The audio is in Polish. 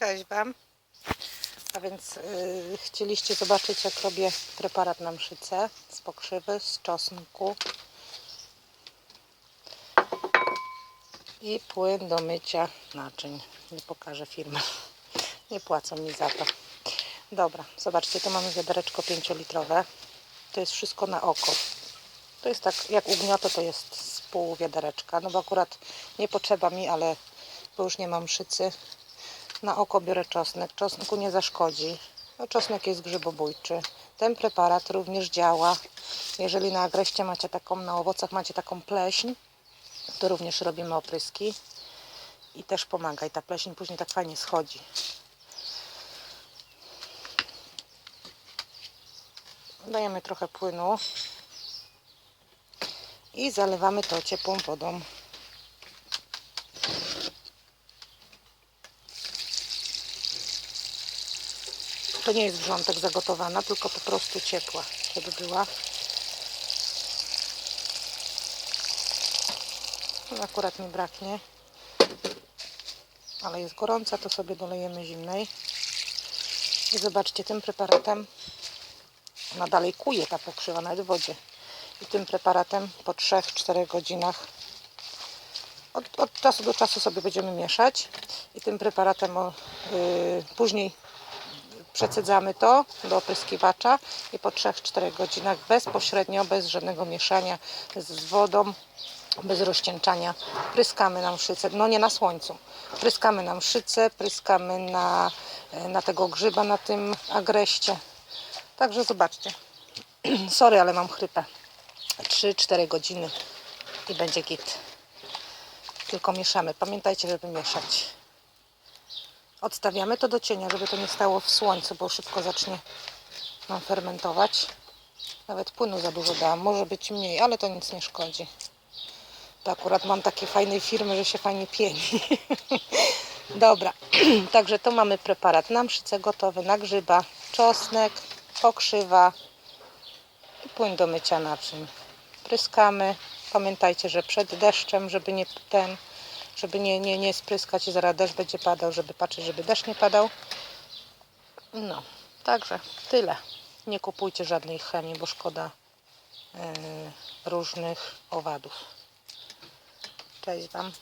Cześć Wam. A więc y, chcieliście zobaczyć, jak robię preparat na mszycę z pokrzywy, z czosnku i płyn do mycia naczyń. Nie pokażę firmy. Nie płacą mi za to. Dobra, zobaczcie, tu mamy wiadereczko 5-litrowe. To jest wszystko na oko. To jest tak, jak ugniotę, to jest z pół wiadereczka. No bo akurat nie potrzeba mi, ale bo już nie mam szycy. Na oko biorę czosnek. Czosnku nie zaszkodzi. No, czosnek jest grzybobójczy. Ten preparat również działa. Jeżeli na agreście macie taką, na owocach macie taką pleśń, to również robimy opryski. I też pomaga. I ta pleśń później tak fajnie schodzi. Dajemy trochę płynu i zalewamy to ciepłą wodą. To nie jest wrzątek zagotowana, tylko po prostu ciepła, żeby była. No, Akurat mi braknie, ale jest gorąca, to sobie dolejemy zimnej. I zobaczcie, tym preparatem ona dalej kuje ta pokrzywa nawet w wodzie. I tym preparatem po 3-4 godzinach od, od czasu do czasu sobie będziemy mieszać. I tym preparatem o, y, później przecedzamy to do opryskiwacza i po 3-4 godzinach bezpośrednio, bez żadnego mieszania z, wodą, bez rozcieńczania, pryskamy na mszycę, no nie na słońcu, pryskamy na mszycę, pryskamy na, e, na tego grzyba na tym agreście. Także zobaczcie. Sorry, ale mam chrypę. 3-4 godziny i będzie git. Tylko mieszamy. Pamiętajcie, żeby mieszać. Odstawiamy to do cienia, żeby to nie stało w słońcu, bo szybko zacznie nam fermentować. Nawet płynu za dużo dałam. Może być mniej, ale to nic nie szkodzi. To akurat mam takiej fajnej firmy, że się fajnie pieni. Dobra, także to mamy preparat na mszycę gotowy, na grzyba, czosnek, pokrzywa i płyn do mycia naczyń. Pryskamy. Pamiętajcie, że przed deszczem, żeby nie ten, żeby nie, nie, nie spryskać i zaraz deszcz będzie padał, żeby patrzeć, żeby deszcz nie padał. No, także tyle. Nie kupujcie żadnej chemii, bo szkoda yy, różnych owadów. Cześć Wam.